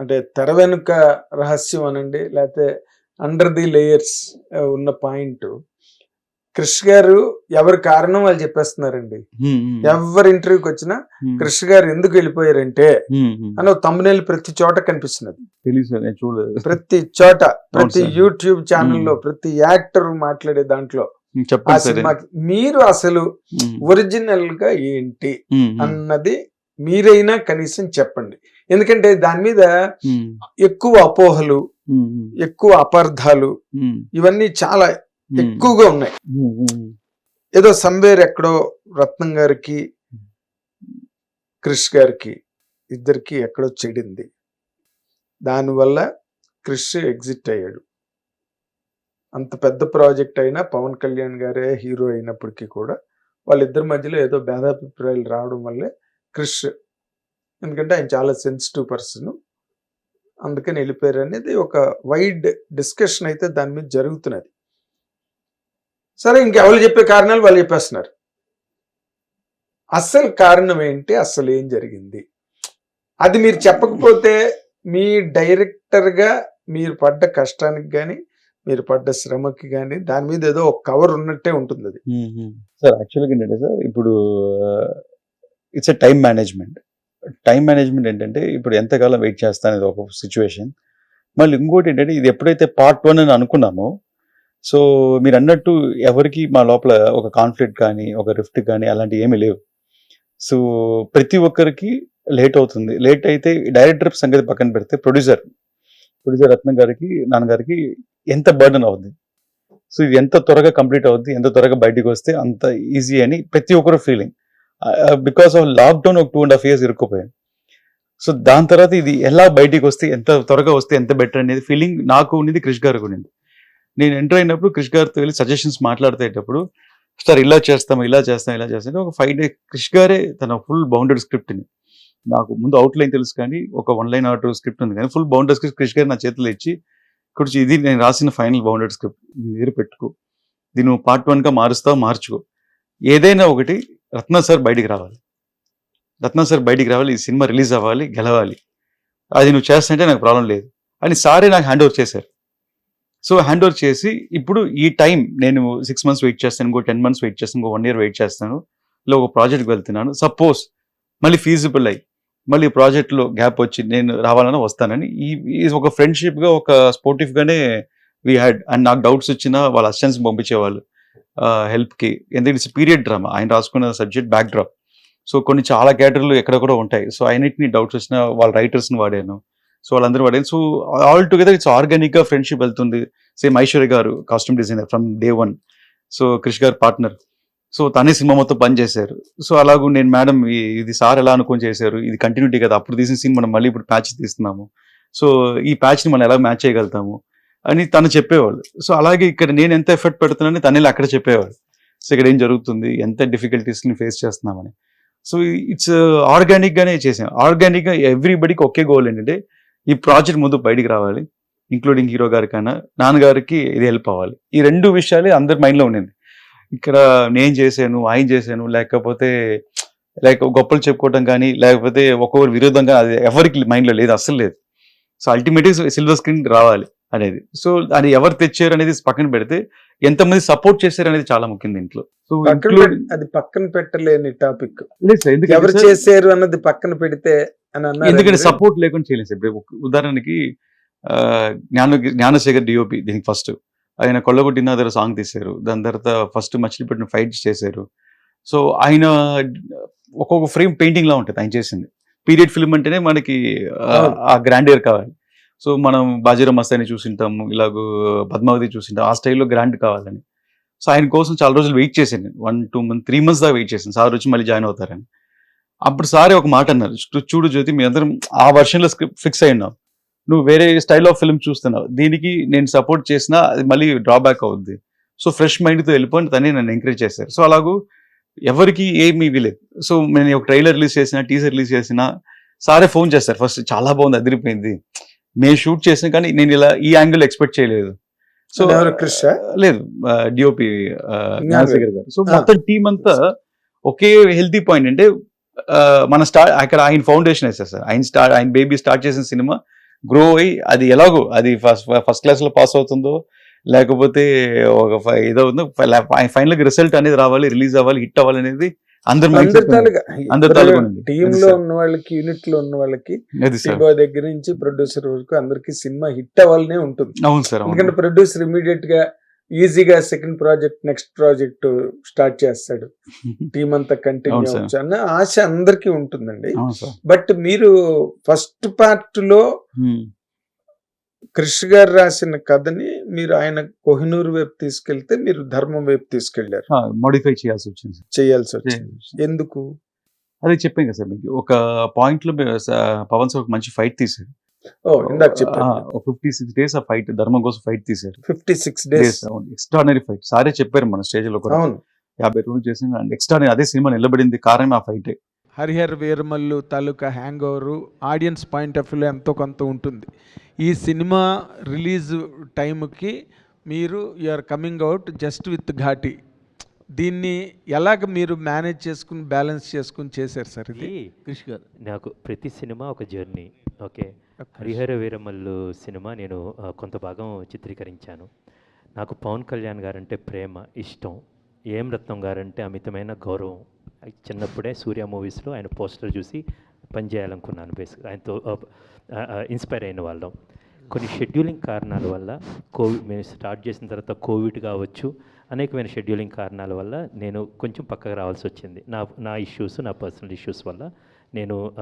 అంటే తెర వెనుక రహస్యం అనండి లేకపోతే అండర్ ది లేయర్స్ ఉన్న పాయింట్. క్రిష్ గారు ఎవరి కారణం వాళ్ళు చెప్పేస్తున్నారండి. ఎవరి ఇంటర్వ్యూకి వచ్చినా క్రిష్ గారు ఎందుకు వెళ్ళిపోయారంటే. అని తమ్మునేలు ప్రతి చోట కనిపిస్తున్నది. ప్రతి చోట ప్రతి. యూట్యూబ్ ఛానల్లో. ప్రతి యాక్టర్ మాట్లాడే దాంట్లో మీరు అసలు ఒరిజినల్గా ఏంటి అన్నది మీరైనా కనీసం చెప్పండి. ఎందుకంటే దాని మీద ఎక్కువ అపోహలు ఎక్కువ అపార్థాలు ఇవన్నీ చాలా ఎక్కువగా ఉన్నాయి. ఏదో సంవేర్ ఎక్కడో రత్నం గారికి క్రిష్ గారికి ఇద్దరికి ఎక్కడో చెడింది. దానివల్ల క్రిష్ ఎగ్జిట్ అయ్యాడు. అంత పెద్ద ప్రాజెక్ట్ అయినా పవన్ కళ్యాణ్ గారే హీరో అయినప్పటికీ కూడా వాళ్ళిద్దరి మధ్యలో ఏదో భేదాభిప్రాయాలు రావడం వల్లే క్రిష్ ఎందుకంటే ఆయన చాలా సెన్సిటివ్ పర్సన్ అందుకని వెళ్ళిపోయారు అనేది ఒక వైడ్ డిస్కషన్ అయితే దాని మీద జరుగుతున్నది. సరే ఇంకెవరు చెప్పే కారణాలు వాళ్ళు చెప్పేస్తున్నారు. అస్సలు కారణం ఏంటి? అస్సలు ఏం జరిగింది? అది మీరు చెప్పకపోతే మీ డైరెక్టర్గా మీరు పడ్డ కష్టానికి కానీ మీరు పడ్డ శ్రమకి కానీ దాని మీద ఏదో ఒక కవర్ ఉన్నట్టే ఉంటుంది అది సార్ యాక్చువల్గా ఏంటంటే సార్ ఇప్పుడు it's a time management time management ఏంటంటే ఇప్పుడు ఎంతకాలం వెయిట్ చేస్తా అనేది ఒక సిచ్యువేషన్. మళ్ళీ ఇంకోటి ఏంటంటే ఇది ఎప్పుడైతే పార్ట్ వన్ అని అనుకున్నామో సో మీరు అన్నట్టు ఎవరికి మా లోపల ఒక కాన్ఫ్లిక్ట్ కానీ ఒక రిఫ్ట్ కానీ అలాంటివి ఏమీ లేవు. సో ప్రతి ఒక్కరికి లేట్ అవుతుంది. లేట్ అయితే డైరెక్టర్ సంగతి పక్కన పెడితే ప్రొడ్యూసర్ ప్రొడ్యూసర్ రత్నం గారికి నాన్నగారికి ఎంత బర్డన్ అవుద్ది? సో ఇది ఎంత త్వరగా కంప్లీట్ అవుద్ది? ఎంత త్వరగా బయటికి వస్తే అంత ఈజీ అని ప్రతి ఒక్కరు ఫీలింగ్. బికాస్ ఆఫ్ లాక్డౌన్ ఒక టూ అండ్ హాఫ్ ఇయర్స్ ఇరుక్కుపోయాను సో దాని తర్వాత ఇది ఎలా బయటికి వస్తే ఎంత త్వరగా వస్తే ఎంత బెటర్ అనేది ఫీలింగ్ నాకు ఉన్నది క్రిష్ గారికి ఉండింది నేను ఎంటర్ అయినప్పుడు క్రిష్ గారితో వెళ్ళి సజెషన్స్ మాట్లాడేటప్పుడు సార్ ఇలా చేస్తాం ఇలా చేస్తాం ఇలా చేస్తాం. ఒక ఫైవ్ డే క్రిష్ గారే తన ఫుల్ బౌండెడ్ స్క్రిప్ట్ని నాకు ముందు అవుట్ లైన్ తెలుసు కానీ ఒక వన్ లైన్ ఆర్డర్ స్క్రిప్ట్ ఉంది కానీ ఫుల్ బౌండెడ్ స్క్రిప్ట్ క్రిష్ గారు నా చేతిలో ఇచ్చి ఇక్కడ ఇది నేను రాసిన ఫైనల్ బౌండెడ్ స్క్రిప్ట్ మీరు పెట్టుకో. దీన్ని పార్ట్ వన్గా మారుస్తావు మార్చుకో. ఏదైనా ఒకటి రత్న సార్ బయటికి రావాలి. రత్న సార్ బయటికి రావాలి ఈ సినిమా రిలీజ్ అవ్వాలి గెలవాలి. అది నువ్వు చేస్తుంటే నాకు ప్రాబ్లం లేదు. అని సారే నాకు హ్యాండ్ ఓవర్ చేశారు. సో హ్యాండ్ ఓవర్ చేసి ఇప్పుడు ఈ టైం నేను సిక్స్ మంత్స్ వెయిట్ చేస్తాను ఇంకో టెన్ మంత్స్ వెయిట్ చేస్తాను ఇంకో వన్ ఇయర్ వెయిట్ చేస్తాను. ఇలా ఒక ప్రాజెక్ట్కి వెళ్తున్నాను. సపోజ్ మళ్ళీ ఫీజిబుల్ అయ్యి మళ్ళీ ప్రాజెక్ట్లో గ్యాప్ వచ్చి నేను రావాలని వస్తానని ఈ ఒక ఫ్రెండ్షిప్గా ఒక స్పోర్టివ్గానే వీ హ్యాడ్ అండ్ నాకు డౌట్స్ వచ్చినా వాళ్ళ అసిస్టెంట్స్ పంపించేవాళ్ళు. హెల్ప్కి ఎందుకంటే ఇట్స్ పీరియడ్ డ్రామా. ఆయన రాసుకున్న సబ్జెక్ట్ బ్యాక్ డ్రాప్ సో కొన్ని చాలా క్యాటరీలు ఎక్కడ కూడా ఉంటాయి. సో అయినటిని డౌట్స్ వచ్చినా వాళ్ళ రైటర్స్ని వాడాను. సో వాళ్ళందరూ వాడాను సో ఆల్ టుగెదర్ ఇట్స్ ఆర్గానిక్గా ఫ్రెండ్షిప్ వెళ్తుంది. సేమ్ ఐశ్వర్య గారు costume designer from day one so Krish గారు పార్ట్నర్ సో తనే సినిమా మొత్తం పని చేశారు. సో అలాగూ నేను మేడం ఇది సార్ ఎలా అనుకొని చేశారు. ఇది కంటిన్యూటీ కదా. అప్పుడు తీసిన సీన్ మనం మళ్ళీ ఇప్పుడు ప్యాచ్ తీస్తున్నాము. సో ఈ ప్యాచ్ని మనం ఎలా మ్యాచ్ చేయగలుగుతాము? అని తను చెప్పేవాళ్ళు. సో అలాగే ఇక్కడ నేను ఎంత ఎఫర్ట్ పెడుతున్నానని తను అక్కడ చెప్పేవాడు సో ఇక్కడ ఏం జరుగుతుంది? ఎంత డిఫికల్టీస్ని ఫేస్ చేస్తున్నామని. సో ఇట్స్ ఆర్గానిక్గానే చేసాం ఆర్గానిక్గా ఎవ్రీబడికి ఒకే గోల్ ఏంటంటే ఈ ప్రాజెక్ట్ ముందు బయటికి రావాలి. ఇంక్లూడింగ్ హీరో గారికైనా నాన్నగారికి ఇది హెల్ప్ అవ్వాలి. ఈ రెండు విషయాలే అందరి మైండ్లో ఉండింది. ఇక్కడ నేను చేశాను ఆయన చేశాను లేకపోతే లైక్ గొప్పలు చెప్పుకోవటం కానీ లేకపోతే ఒక్కొక్కరు విరోధంగా అది ఎవరికి మైండ్లో లేదు అస్సలు లేదు. సో అల్టిమేట్గా సిల్వర్ స్క్రీన్ రావాలి. అనేది. సో అది ఎవరు తెచ్చారు అనేది పక్కన పెడితే ఎంతమంది సపోర్ట్ చేశారు అనేది చాలా ముఖ్యం దీంట్లో. సో అది పక్కన పెట్టలేని టాపిక్ ఎవరు ఎవరు చేశారు అన్నది పక్కన పెడితే ఎందుకంటే సపోర్ట్ లేకుండా చేయలేదు సార్. ఇప్పుడు ఉదాహరణకి జ్ఞాన జ్ఞానశేఖర్ డిఓపి దీనికి ఫస్ట్ ఆయన కొల్లగొట్టిన దగ్గర సాంగ్ తీశారు. దాని తర్వాత ఫస్ట్ మచిలీపట్టిన ఫైట్స్ చేశారు. సో ఆయన ఒక్కొక్క ఫ్రేమ్ పెయింటింగ్ లా ఉంటుంది. ఆయన చేసింది. పీరియడ్ ఫిల్మ్ అంటేనే మనకి. ఆ గ్రాండియర్ కావాలి. సో మనం బాజీరా మస్తాయిని చూసింటాము ఇలాగ పద్మావతి చూసింటాం ఆ స్టైల్లో గ్రాండ్ కావాలని. సో ఆయన కోసం చాలా రోజులు వెయిట్ చేశాను one two month three months దాకా వెయిట్ చేశాను సార్ వచ్చి మళ్ళీ జాయిన్ అవుతారని. అప్పుడు సారే ఒక మాట అన్నారు. చూడు జ్యోతి మీ అందరం ఆ వర్షన్లో స్క్రిప్ట్ ఫిక్స్ అయి ఉన్నావు నువ్వు వేరే స్టైల్ ఆఫ్ ఫిల్మ్ చూస్తున్నావు. దీనికి నేను సపోర్ట్ చేసినా అది మళ్ళీ డ్రాబ్యాక్ అవుద్ది. సో ఫ్రెష్ మైండ్తో వెళ్ళిపోయి తనే నన్ను ఎంకరేజ్ చేశారు. సో అలాగూ ఎవరికి ఏమి ఇవ్వలేదు సో నేను ఒక ట్రైలర్ రిలీజ్ చేసిన టీజర్ రిలీజ్ చేసిన సారే ఫోన్ చేస్తారు. ఫస్ట్ చాలా బాగుంది అదిరిపోయింది. మేము షూట్ చేసిన కానీ నేను ఇలా ఈ యాంగిల్ ఎక్స్పెక్ట్ చేయలేదు. సో? లేదు డిఓపి జ్ఞానశేఖర్ గారు. సో. మొత్తం టీం అంతా ఒకే హెల్తీ పాయింట్ అంటే మన స్టార్ట్ అక్కడ ఆయన ఫౌండేషన్ వేస్తారు సార్. ఆయన స్టార్ట్ ఆయన బేబీ స్టార్ట్ చేసిన సినిమా గ్రో అయ్యి అది ఎలాగో అది ఫస్ట్ ఫస్ట్ క్లాస్లో పాస్ అవుతుందో లేకపోతే ఒక ఏదో ఉందో ఫైనల్ రిజల్ట్ అనేది రావాలి రిలీజ్ అవ్వాలి హిట్ అవ్వాలి అనేది టీమ్లో. ఉన్న వాళ్ళకి యూనిట్లో ఉన్న వాళ్ళకి టీబా దగ్గర నుంచి ప్రొడ్యూసర్ వరకు అందరికి సినిమా హిట్ అవ్వాలనే ఉంటుంది అవును సార్. ఎందుకంటే ప్రొడ్యూసర్ ఇమీడియట్గా ఈజీగా second project next project start చేస్తాడు టీం అంతా కంటిన్యూ. అవ్వచ్చు అన్న ఆశ అందరికీ ఉంటుందండి బట్ మీరు ఫస్ట్ పార్ట్లో. కృషి గారు రాసిన కథని మీరు ఆయన కోహినూరు వైపు తీసుకెళ్తే మీరు ధర్మం వైపు తీసుకెళ్ళారు. మోడిఫై చేయాల్సి వచ్చింది. చేయాల్సి వచ్చింది. ఎందుకు? అదే చెప్పాను కదా సార్ మీకు ఒక పాయింట్లో పవన్ సార్ ఒక మంచి ఫైట్ తీశారు. ఓ ఇందాక చెప్పారు ఫిఫ్టీ సిక్స్ డేస్ ఆ ఫైట్ ధర్మం కోసం ఫైట్ తీశారు. Fifty six days extraordinary fight సారే చెప్పారు మన స్టేజ్లో కూడా. యాభై రోజులు చేసిన ఎక్స్ట్రాడనరీ అదే సినిమా నిలబడింది. కారణం ఆ fight Harihar Veeramallu taluka hang over audience point of వ్యూలో ఎంతో కొంత ఉంటుంది. ఈ సినిమా రిలీజ్ టైంకి మీరు are coming out just with Ghaati. దీన్ని ఎలాగ మీరు మేనేజ్ చేసుకుని బ్యాలెన్స్ చేసుకుని చేశారు సార్ ఇది? కృషి గారు నాకు ప్రతి సినిమా ఒక journey okay? Harihara Veeramallu cinema నేను కొంత భాగం చిత్రీకరించాను. నాకు పవన్ కళ్యాణ్ గారంటే ప్రేమ ఇష్టం. ఏం రత్నం గారంటే అమితమైన గౌరవం. చిన్నప్పుడే సూర్య మూవీస్లో ఆయన పోస్టర్ చూసి పనిచేయాలనుకున్నాను బేసిక్ ఆయనతో ఇన్స్పైర్ అయిన వాళ్ళం. కొన్ని షెడ్యూలింగ్ కారణాల వల్ల కోవిడ్ మేము స్టార్ట్ చేసిన తర్వాత కోవిడ్ కావచ్చు అనేకమైన షెడ్యూలింగ్ కారణాల వల్ల నేను కొంచెం పక్కకు రావాల్సి వచ్చింది. నా నా ఇష్యూస్ నా పర్సనల్ ఇష్యూస్ వల్ల నేను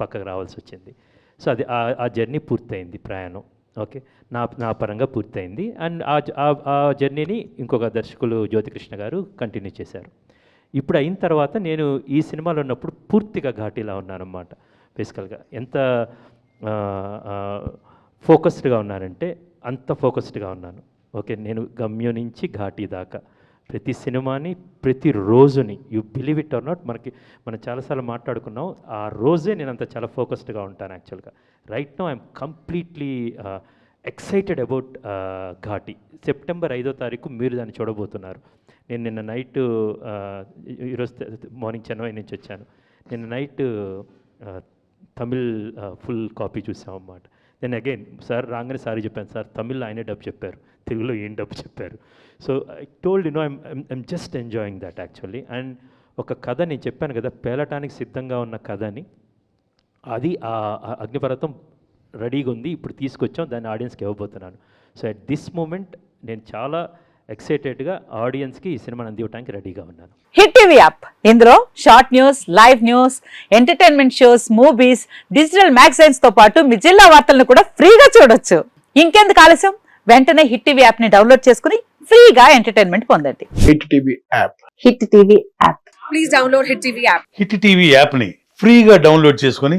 పక్కకు రావాల్సి వచ్చింది. సో అది ఆ- ఆ జర్నీ పూర్తయింది ప్రయాణం. ఓకే? నా నా పరంగా పూర్తయింది. అండ్ ఆ- ఆ జర్నీని ఇంకొక దర్శకులు జ్యోతికృష్ణ గారు కంటిన్యూ చేశారు. ఇప్పుడు అయిన తర్వాత నేను ఈ సినిమాలో ఉన్నప్పుడు పూర్తిగా ఘాటీలా ఉన్నానన్నమాట. బేసికల్గా ఎంత ఫోకస్డ్గా ఉన్నానంటే అంత ఫోకస్డ్గా ఉన్నాను. ఓకే నేను గమ్యం నుంచి ఘాటీ దాకా. ప్రతి సినిమాని ప్రతి రోజుని you believe it or not మనకి మనం చాలాసార్లు మాట్లాడుకున్నాం ఆ రోజే నేను అంత చాలా ఫోకస్డ్గా ఉంటాను యాక్చువల్గా. Right no I'm completely excited about Ghaati. September ఐదో తారీఖు మీరు దాన్ని చూడబోతున్నారు. నేను నిన్న నైట్ ఈరోజు మార్నింగ్ చెన్నై నుంచి వచ్చాను. నిన్న నైట్ తమిళ్ ఫుల్ కాపీ చూసామన్నమాట. నేను అగైన్ సార్ రాగానే సారీ చెప్పాను. సార్ తమిళ్ ఆయనే డబ్ చెప్పారు. తెలుగులో ఏం డబ్ చెప్పారు. So I told you no I'm I'm just enjoying that actually and ఒక కథ నేను చెప్పాను కదా పేలటానికి సిద్ధంగా ఉన్న కథని అది ఆ ఆ అగ్నిపర్వతం రెడీగా ఉంది. ఇప్పుడు తీసుకొచ్చాం. దాన్ని ఆడియన్స్కి ఇవ్వబోతున్నాను. సో అట్ దిస్ మూమెంట్ నేను చాలా ఎక్సైటెడ్గా ఆడియన్స్కి ఈ సినిమాని అందివ్వడానికి రెడీగా ఉన్నాను. Hit TV app. ఇందులో short news live news entertainment shows movies digital మ్యాగజైన్స్తో పాటు మీ జిల్లా వార్తలను కూడా ఫ్రీగా చూడొచ్చు. ఇంకెందుకు ఆలస్యం? వెంటనే హిట్ టీవీ యాప్ని డౌన్లోడ్ చేసుకుని ఫ్రీగా ఎంటర్టైన్మెంట్ పొందండి. Hit TV app. Hit TV app. Please download Hit TV app. Hit TV యాప్ని ఫ్రీగా డౌన్లోడ్ చేసుకొని